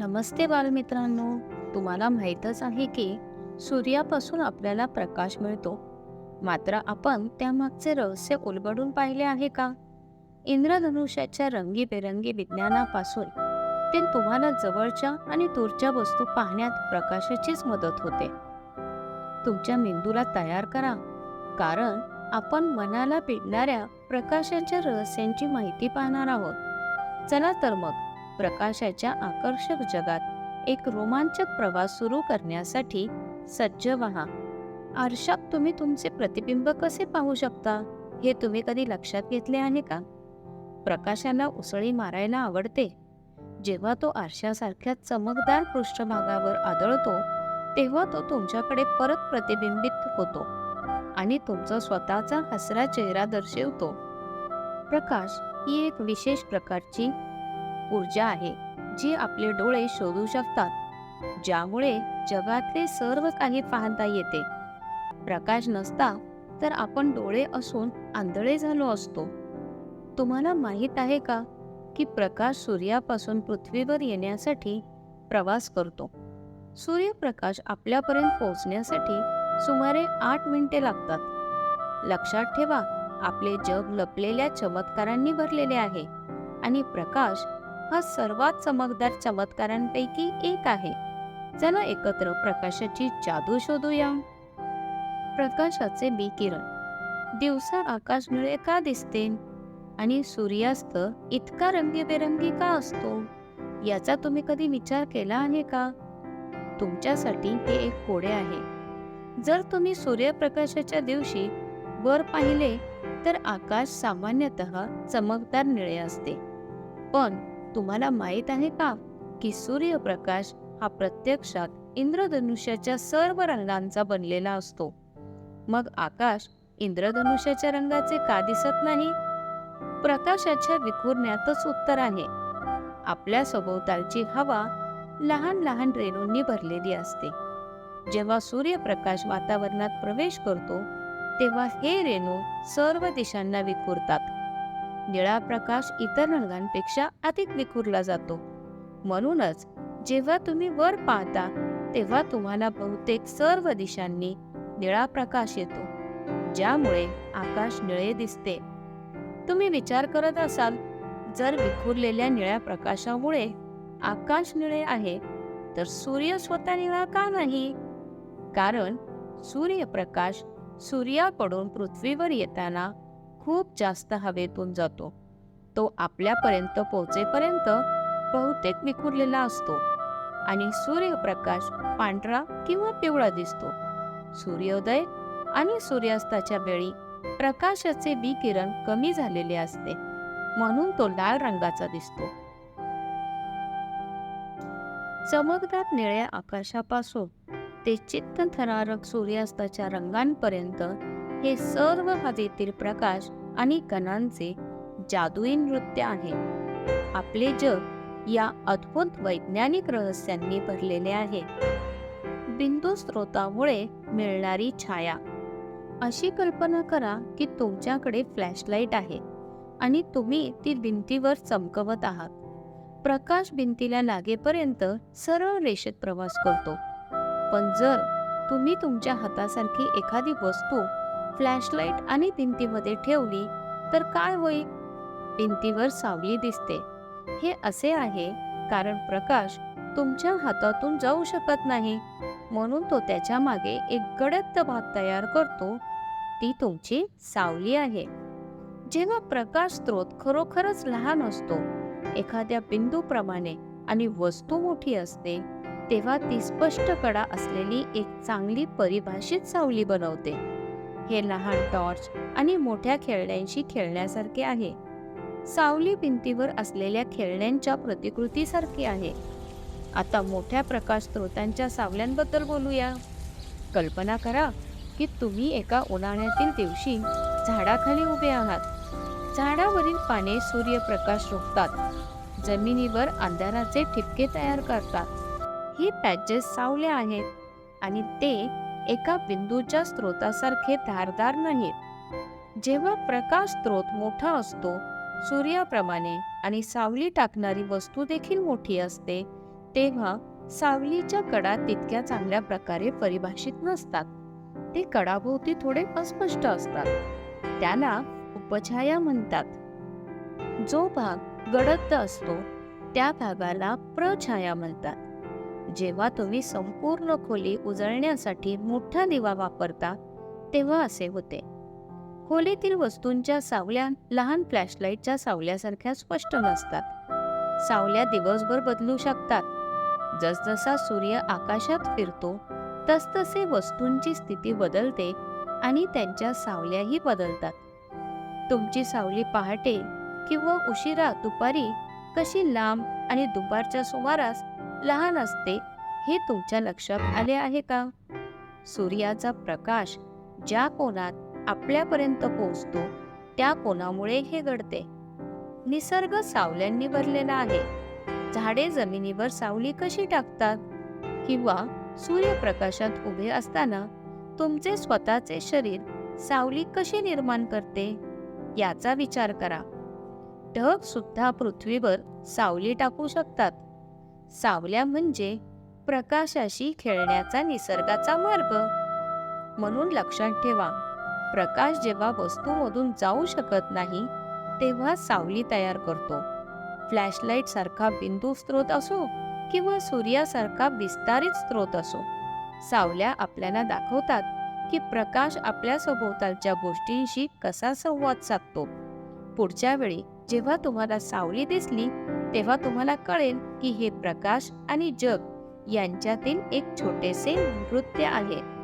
नमस्ते बालमित्रांनो. तुम्हाला माहीतच आहे की सूर्यापासून आपल्याला प्रकाश मिळतो. मात्र आपण त्यामागचे रहस्य उलगडून पाहिले आहे का? इंद्रधनुष्याच्या रंगीबेरंगी विज्ञानापासून ते तुम्हाला जवळच्या आणि दूरच्या वस्तू पाहण्यात प्रकाशाचीच मदत होते. तुमच्या मेंदूला तयार करा. कारण आपण मनाला पिडणाऱ्या प्रकाशाच्या रहस्यांची माहिती पाहणार आहोत. चला तर मग प्रकाशाच्या आकर्षक जगात एक रोमांचक प्रवास सुरू करण्यासाठी सज्ज व्हा. आरशात तुम्ही तुमचे प्रतिबिंब कसे पाहू शकता हे तुम्ही कधी लक्षात घेतले आहे का? प्रकाशाला उसळी मारायला आवडते. जेव्हा तो आरशासारख्या चमकदार पृष्ठभागावर आदळतो तेव्हा तो तुमच्याकडे परत प्रतिबिंबित होतो आणि तुमचा स्वतःचा हसरा चेहरा दर्शवतो. प्रकाश ही एक विशेष प्रकारची ऊर्जा आहे जी आपले डोळे शोधू शकतात ज्यामुळे जगातले सर्व काही पाहता येते. प्रकाश नसता तर आपण डोळे असून आंधळे झालो असतो. तुम्हाला माहीत आहे का की प्रकाश सूर्यापासून पृथ्वीवर येण्यासाठी प्रवास करतो. सूर्यप्रकाश आपल्यापर्यंत पोहोचण्यासाठी सुमारे आठ मिनिटे लागतात. लक्षात ठेवा आपले जग लपलेल्या चमत्कारांनी भरलेले आहे आणि प्रकाश हा सर्वात चमकदार चमत्कारांपैकी एक आहे. चला एकत्र प्रकाशाची जादू शोधूया. प्रकाशाचे विकिरण. दिवसा आकाश निळे का दिसते? आणि सूर्यास्त इतका रंगीबेरंगी का असतो? याचा तुम्ही कधी विचार केला आहे का? तुमच्यासाठी हे एक कोडे आहे. जर तुम्ही सूर्यप्रकाशाच्या दिवशी वर पाहिले तर आकाश सामान्यतः चमकदार निळे असते. पण तुम्हाला माहीत आहे का की सूर्यप्रकाश हा प्रत्यक्षात इंद्रधनुष्याच्या सर्व रंगांचा बनलेला असतो. मग आकाश इंद्रधनुष्याच्या रंगाचे का दिसत नाही? प्रकाशाच्या विखुरण्यातच उत्तर आहे. आपल्या सभोवतालची हवा लहान लहान रेणूंनी भरलेली असते. जेव्हा सूर्यप्रकाश वातावरणात प्रवेश करतो तेव्हा हे रेणू सर्व दिशांना विखुरतात. निळा प्रकाश इतर रंगांपेक्षा अधिक विखुरला जातो. म्हणूनच जेव्हा तुम्ही वर पाहता तेव्हा तुम्हाला बहुतेक सर्व दिशांनी निळा प्रकाश येतो ज्यामुळे आकाश निळे दिसते. तुम्ही विचार करत असाल जर विखुरलेल्या निळ्या प्रकाशामुळे आकाश निळे आहे तर सूर्य स्वतः निळा का नाही? कारण सूर्यप्रकाश सूर्याकडून पृथ्वीवर येताना खूप जास्त हवेतून जातो. तो आपल्यापर्यंत पोहोचेपर्यंत बहुतेक विखुरलेला असतो. आणि सूर्यप्रकाश पांढरा किंवा पिवळा दिसतो. सूर्योदय आणि सूर्यास्ताच्या वेळी प्रकाशाचे विकिरण कमी झालेले असते. म्हणून तो लाल रंगाचा दिसतो. चमकदार निळ्या आकाशापासून ते चित्तथरारक सूर्यास्ताच्या रंगांपर्यंत हे सर्व हवेतील प्रकाश आणि कणांचे जादुई नृत्य आहे. आपले जग या अद्भुत वैज्ञानिक रहस्यांनी भरलेले आहे. बिंदू स्रोतामुळे मिळणारी छाया. अशी कल्पना करा की तुमच्याकडे फ्लॅशलाईट आहे आणि तुम्ही ती भिंतीवर चमकवत आहात. प्रकाश भिंतीला लागेपर्यंत सरळ रेषेत प्रवास करतो. पण जर तुम्ही तुमच्या हातासारखी एखादी वस्तू फ्लॅशलाईट आणि भिंतीमध्ये ठेवली तर काय होईल? भिंतीवर सावली दिसते. हे असे आहे कारण प्रकाश तुमच्या हातातून जाऊ शकत नाही. म्हणून तो त्याच्यामागे एक गडद भाग तयार करतो. ती तुमची सावली आहे. जेव्हा प्रकाश स्रोत खरोखरच लहान असतो एखाद्या बिंदूप्रमाणे आणि वस्तू मोठी असते तेव्हा ती स्पष्ट कडा असलेली एक चांगली परिभाषित सावली बनवते. हे लहान टॉर्च आणि मोठ्या खेळण्यांशी खेळण्यासारखे आहे. सावली भिंतीवर असलेल्या खेळण्यांच्या प्रतिकृतीसारखी आहे. आता मोठ्या प्रकाश स्रोतांच्या सावल्यांबद्दल बोलूया. कल्पना करा की तुम्ही एका उन्हाळ्यातील दिवशी झाडाखाली उभे आहात. झाडावरील पाने सूर्यप्रकाश रोखतात. जमिनीवर अंधाराचे ठिपके तयार करतात. ही पॅचेस सावल्या आहेत आणि ते एका बिंदूच्या स्रोतासारखे धारदार नाहीत. जेव्हा प्रकाश स्रोत मोठा असतो सूर्याप्रमाणे आणि सावली टाकणारी वस्तू देखील मोठी असते तेव्हा सावलीच्या कडा तितक्या चांगल्या प्रकारे परिभाषित नसतात. ते कडाभोवती थोडे अस्पष्ट असतात. त्याला उपछाया म्हणतात. जो भाग गडद असतो त्या भागाला प्रछाया म्हणतात. जेव्हा तुम्ही संपूर्ण खोली उजळण्यासाठी मोठा दिवा वापरता तेव्हा असे होते. खोलीतील वस्तूंच्या सावल्या लहान फ्लॅशलाईटच्या सावल्यासारख्या स्पष्ट नसतात. सावल्या दिवसभर बदलू शकतात. जसजसा सूर्य आकाशात फिरतो तसतसे वस्तूंची स्थिती बदलते आणि त्यांच्या सावल्याही बदलतात. तुमची सावली पहाटे किंवा उशिरा दुपारी कशी लांब आणि दुपारच्या सुमारास लहान असते हे तुमच्या लक्षात आले आहे का? सूर्याचा प्रकाश ज्या कोणात आपल्यापर्यंत पोहोचतो त्या कोणामुळे हे घडते? निसर्ग सावल्यांनी भरलेला आहे. झाडे जमिनीवर सावली कशी टाकतात? किंवा सूर्यप्रकाशात उभे असताना तुमचे स्वतःचे शरीर सावली कशी निर्माण करते? याचा विचार करा. ढग सुद्धा पृथ्वीवर सावली टाकू शकतात. सावल्या म्हणजे प्रकाशाशी खेळण्याचा निसर्गाचा मार्ग. म्हणून लक्षात ठेवा प्रकाश जेव्हा वस्तूमधून जाऊ शकत नाही तेव्हा सावली तयार करतो. फ्लॅशलाईट सारखा बिंदू स्रोत असो किंवा सूर्यासारखा विस्तारित स्रोत असो. सावल्या आपल्याला दाखवतात की प्रकाश आपल्या सभोवतालच्या गोष्टींशी कसा संवाद साधतो. पुढच्या वेळी जेव्हा तुम्हाला सावली दिसली तेव्हा तुम्हाला कळेल की हे प्रकाश आणि जग यांच्यातील एक छोटेसे नृत्य आहे.